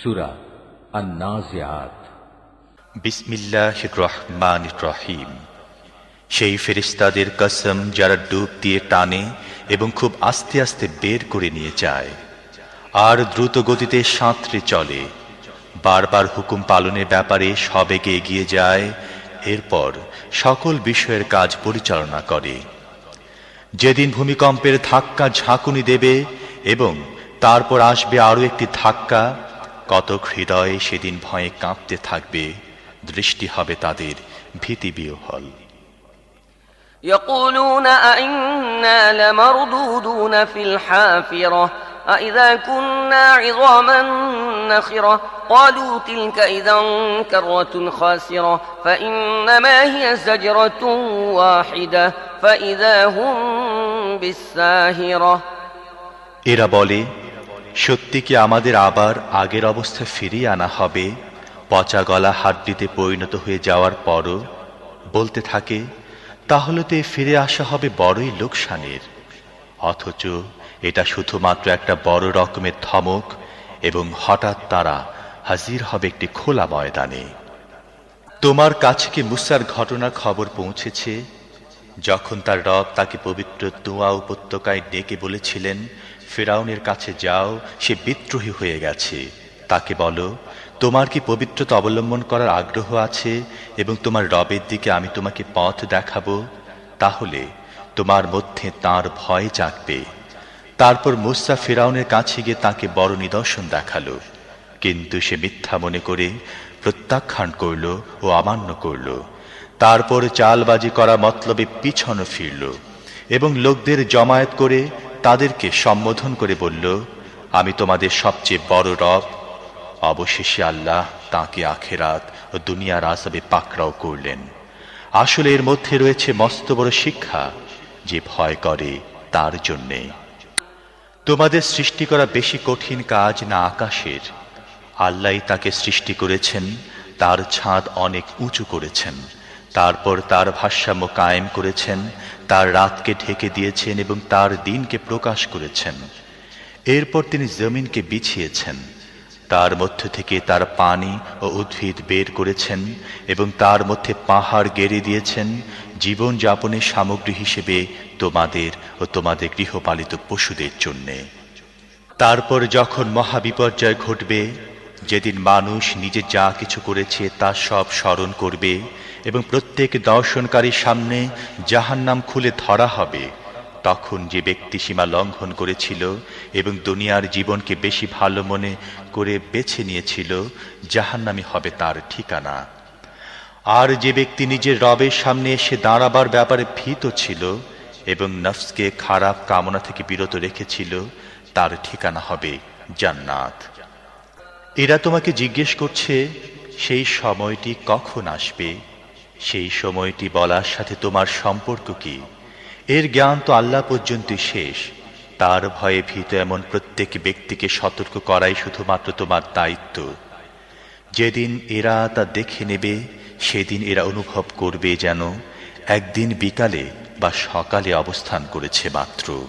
সুরা আন্নাজিয়াত। বিসমিল্লাহ রহমান রহিম। সেই ফেরিস্তাদের কসম যারা ডুব দিয়ে টানে এবং খুব আস্তে আস্তে বের করে নিয়ে যায়, আর দ্রুত গতিতে সাঁতরে চলে, বারবার হুকুম পালনের ব্যাপারে সবেগে এগিয়ে যায়, এরপর সকল বিষয়ের কাজ পরিচালনা করে। যেদিন ভূমিকম্পের ধাক্কা ঝাঁকুনি দেবে এবং তারপর আসবে আরও একটি ধাক্কা কতক হৃদয়ে সেদিন ভয়ে কাঁপতে থাকবে দৃষ্টি হবে তাদের ভীতিবিহল يقولون أئنا لمردودون في الحافرة أئذا كنا عظاما نخرة قالوا تلك إذا كرة خاسرة فإنما هي زجرة واحدة فإذا هم بالساهرة এরা বলে সত্যি কি আমাদের আবার আগের অবস্থা ফিরিয়ে আনা হবে? পচা গলা হাড্ডিতে পরিণত হয়ে যাওয়ার পরও বলতে থাকে, তাহলে তো ফিরে আসা হবে বড়ই লোকসানের। অথচ এটা শুধুমাত্র একটা বড় রকমের ধমক এবং হঠাৎ তারা হাজির হবে একটি খোলা ময়দানে। তোমার কাছে কি মুসার ঘটনার খবর পৌঁছেছে? যখন তার রব তাকে পবিত্র তুয়া উপত্যকায় ডেকে বলেছিলেন, ফেরাউনের কাছে যাও, সে বিদ্রোহী হয়ে গেছে। তাকে বলো, তোমার কি পবিত্রতা অবলম্বন করার আগ্রহ আছে এবং তোমার রবের দিকে আমি তোমাকে পথ দেখাবো? তাহলে তোমার মধ্যে তার ভয় জাগবে। তারপর মুসা ফেরাউনের কাছে গিয়ে তাকে বড় নিদর্শন দেখাল। কিন্তু সে মিথ্যা মনে করে প্রত্যাখ্যান করল ও অমান্য করল। তারপর চালবাজি করা মতলবে পিছন ফিরল এবং লোকদের জমায়েত করে তাদেরকে সম্বোধন করে বলল, আমি তোমাদের সবচেয়ে বড় রব। অবশেষে আল্লাহ তাকে আখেরাত ও দুনিয়ার আসাবে পাকড়াও করলেন। আসলে এর মধ্যে রয়েছে মস্ত বড় শিক্ষা যে ভয় করে তার জন্যে। তোমাদের সৃষ্টি করা বেশি কঠিন কাজ না আকাশের। আল্লাহ তাকে সৃষ্টি করেছেন, তার ছাদ অনেক উঁচু করেছেন। তারপর তার ভারসাম্য কায়েম করেছেন, তার রাতকে ঢেকে দিয়েছেন এবং তার দিনকে প্রকাশ করেছেন। এরপর তিনি জমিনকে বিছিয়েছেন। তার মধ্য থেকে তার পানি ও উদ্ভিদ বের করেছেন এবং তার মধ্যে পাহাড় গেড়ে দিয়েছেন, জীবন যাপনের সামগ্রী হিসেবে তোমাদের ও তোমাদের গৃহপালিত পশুদের জন্যে। তারপর যখন মহাবিপর্যয় ঘটবে, যেদিন মানুষ নিজে যা কিছু করেছে তা সব স্মরণ করবে এবং প্রত্যেক দর্শনকারীর সামনে জাহান নাম খুলে ধরা হবে। তখন যে ব্যক্তি সীমা লঙ্ঘন করেছিল এবং দুনিয়ার জীবনকে বেশি ভালো মনে করে বেছে নিয়েছিল, জাহান্নামি হবে তার ঠিকানা। আর যে ব্যক্তি নিজের রবের সামনে এসে দাঁড়াবার ব্যাপারে ভীত ছিল এবং নফসকে খারাপ কামনা থেকে বিরত রেখেছিল, তার ঠিকানা হবে জান্নাত। এরা তোমাকে জিজ্ঞেস করছে, সেই সময়টি কখন আসবে? সেই সময়টি বলার সাথে তোমার সম্পর্ক কি? এর জ্ঞান তো আল্লাহ পর্যন্ত শেষ। তার ভয়ে ভীত এমন প্রত্যেক ব্যক্তিকে সতর্ক করাই শুধুমাত্র তোমার দায়িত্ব। যেদিন এরা তা দেখে নেবে, সেদিন এরা অনুভব করবে যেন একদিন বিকালে বা সকালে অবস্থান করেছে মাত্র।